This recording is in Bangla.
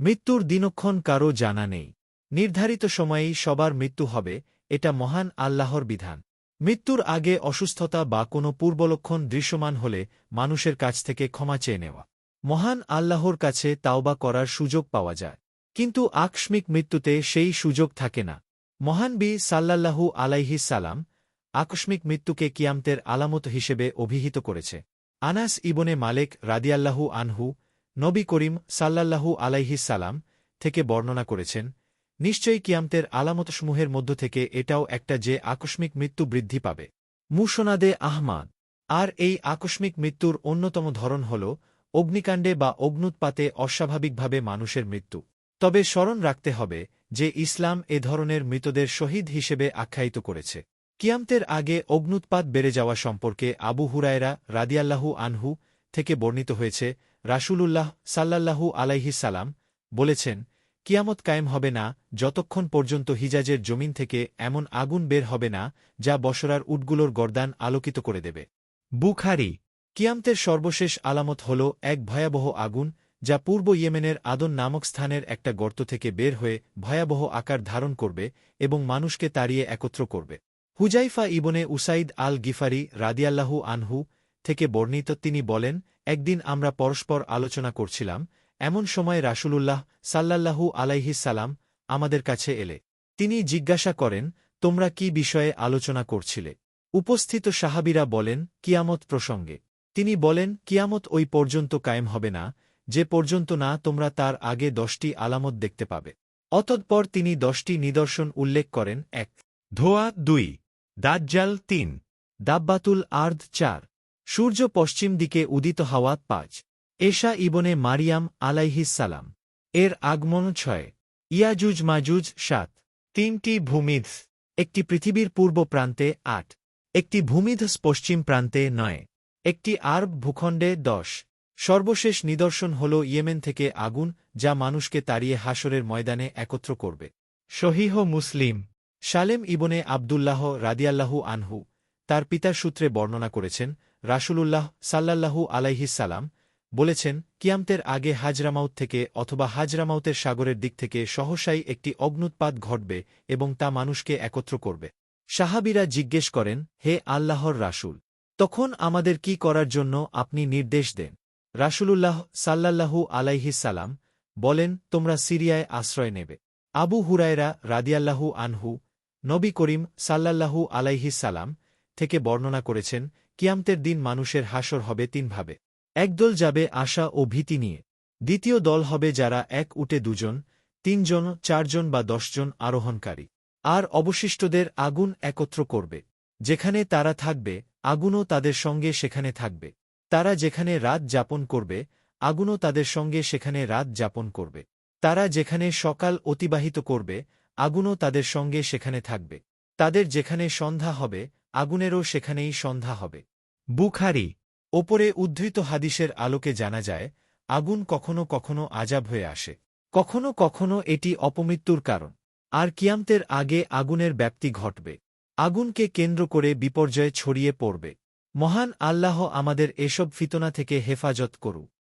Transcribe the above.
মৃত্যুর দিনক্ষণ কারও জানা নেই। নির্ধারিত সময়েই সবার মৃত্যু হবে, এটা মহান আল্লাহর বিধান। মৃত্যুর আগে অসুস্থতা বা কোনো পূর্বলক্ষণ দৃশ্যমান হলে মানুষের কাছ থেকে ক্ষমা চেয়ে নেওয়া। মহান আল্লাহর কাছে তাওবা করার সুযোগ পাওয়া যায়। কিন্তু আকস্মিক মৃত্যুতে সেই সুযোগ থাকে না। মহান বি সাল্লাল্লাহু আলাইহি সালাম আকস্মিক মৃত্যুকে কিয়ামতের আলামত হিসেবে অভিহিত করেছে। আনাস ইবনে মালেক রাদিয়াল্লাহু আনহু নবী করিম সাল্লাল্লাহু সালাম থেকে বর্ণনা করেছেন, নিশ্চয়ই কিয়ামতের আলামতসমূহের মধ্য থেকে এটাও একটা যে আকস্মিক মৃত্যু বৃদ্ধি পাবে। মুসনাদে আহমাদ, আর এই আকস্মিক মৃত্যুর অন্যতম ধরন হল অগ্নিকাণ্ডে বা অগ্নুৎপাতে অস্বাভাবিকভাবে মানুষের মৃত্যু। তবে স্মরণ রাখতে হবে যে ইসলাম এ ধরনের মৃতদের শহীদ হিসেবে আখ্যায়িত করেছে। কিয়ামতের আগে অগ্নুৎপাত বেড়ে যাওয়া সম্পর্কে আবু হুরায়রা রাদিয়াল্লাহু আনহু থেকে বর্ণিত হয়েছে, রাসূলুল্লাহ সাল্লাল্লাহু আলাইহিস সালাম বলেছেন, কিয়ামত কায়েম হবে না যতক্ষণ পর্যন্ত হিজাজের জমিন থেকে এমন আগুন বের হবে না যা বসরার উটগুলোর গর্দান আলোকিত করে দেবে। বুখারি, কিয়ামতের সর্বশেষ আলামত হল এক ভয়াবহ আগুন যা পূর্ব ইয়েমেনের আদন নামক স্থানের একটা গর্ত থেকে বের হয়ে ভয়াবহ আকার ধারণ করবে এবং মানুষকে তাড়িয়ে একত্র করবে। Huzaifa ibn Usaid al Ghifari রাদিয়াল্লাহু আনহু থেকে বর্ণিত তিনি বলেন, একদিন আমরা পরস্পর আলোচনা করছিলাম, এমন সময় রাসূলুল্লাহ সাল্লাল্লাহু আলাইহিস সালাম আমাদের কাছে এলে। তিনি জিজ্ঞাসা করেন, তোমরা কি বিষয়ে আলোচনা করছিলে? উপস্থিত সাহাবিরা বলেন, কিয়ামত প্রসঙ্গে। তিনি বলেন, কিয়ামত ওই পর্যন্ত কায়েম হবে না, যে পর্যন্ত না তোমরা তার আগে দশটি আলামত দেখতে পাবে। অতঃপর তিনি দশটি নিদর্শন উল্লেখ করেন, এক, ধোয়া, দুই, দাজ্জাল, তিন, দাব্বাতুল আর্দ, চার সূর্য পশ্চিম দিকে উদিত হওয়া পাঁচ। এশা ইবনে মারিয়াম সালাম। এর আগমন ছয়। ইয়াজুজ মাজুজ সাত। তিনটি ভূমিধ। একটি পৃথিবীর পূর্ব প্রান্তে আট। একটি ভূমিধস পশ্চিম প্রান্তে নয়। একটি আরব ভূখণ্ডে দশ। সর্বশেষ নিদর্শন হল ইয়েমেন থেকে আগুন, যা মানুষকে তাড়িয়ে হাসরের ময়দানে একত্র করবে। শহীহ মুসলিম। সালেম ইবনে আবদুল্লাহ রাদিয়াল্লাহু আনহু তার পিতার সূত্রে বর্ণনা করেছেন রাসূলুল্লাহ সাল্লাল্লাহু আলাইহিস সালাম বলেছেন, কিয়ামতের আগে হাজরামাউত থেকে অথবা হাজরামাউতের সাগরের দিক থেকে সহসাই একটি অগ্নুৎপাত ঘটবে এবং তা মানুষকে একত্র করবে। সাহাবিরা জিজ্ঞেস করেন, হে আল্লাহর রাসূল, তখন আমাদের কি করার জন্য আপনি নির্দেশ দেন? রাসূলুল্লাহ আলাইহিস সালাম বলেন, তোমরা সিরিয়ায় আশ্রয় নেবে। আবু হুরায়রা রাদিয়াল্লাহু আনহু নবী করিম সাল্লাল্লাহু আলাইহিস সালাম থেকে বর্ণনা করেছেন কিয়ামতের দিন মানুষের হাসর হবে তিনভাবে। একদল যাবে আশা ও ভীতি নিয়ে। দ্বিতীয় দল হবে যারা এক উটে দুজন, তিনজন, চারজন বা দশজন আরোহণকারী। আর অবশিষ্টদের আগুন একত্র করবে। যেখানে তারা থাকবে, আগুনও তাদের সঙ্গে সেখানে থাকবে। তারা যেখানে রাত যাপন করবে, আগুনও তাদের সঙ্গে সেখানে রাত যাপন করবে। তারা যেখানে সকাল অতিবাহিত করবে, আগুনও তাদের সঙ্গে সেখানে থাকবে। তাদের যেখানে সন্ধ্যা হবে আগুনেরও সেখানেই সন্ধ্যা হবে। বুখারি, ওপরে উদ্ধৃত হাদিসের আলোকে জানা যায়, আগুন কখনো কখনো আজাব হয়ে আসে। কখনো কখনো এটি অপমৃত্যুর কারণ। আর কিয়ামতের আগে আগুনের ব্যাপ্তি ঘটবে। আগুনকে কেন্দ্র করে বিপর্যয় ছড়িয়ে পড়বে। মহান আল্লাহ আমাদের এসব ফিতনা থেকে হেফাজত করুক।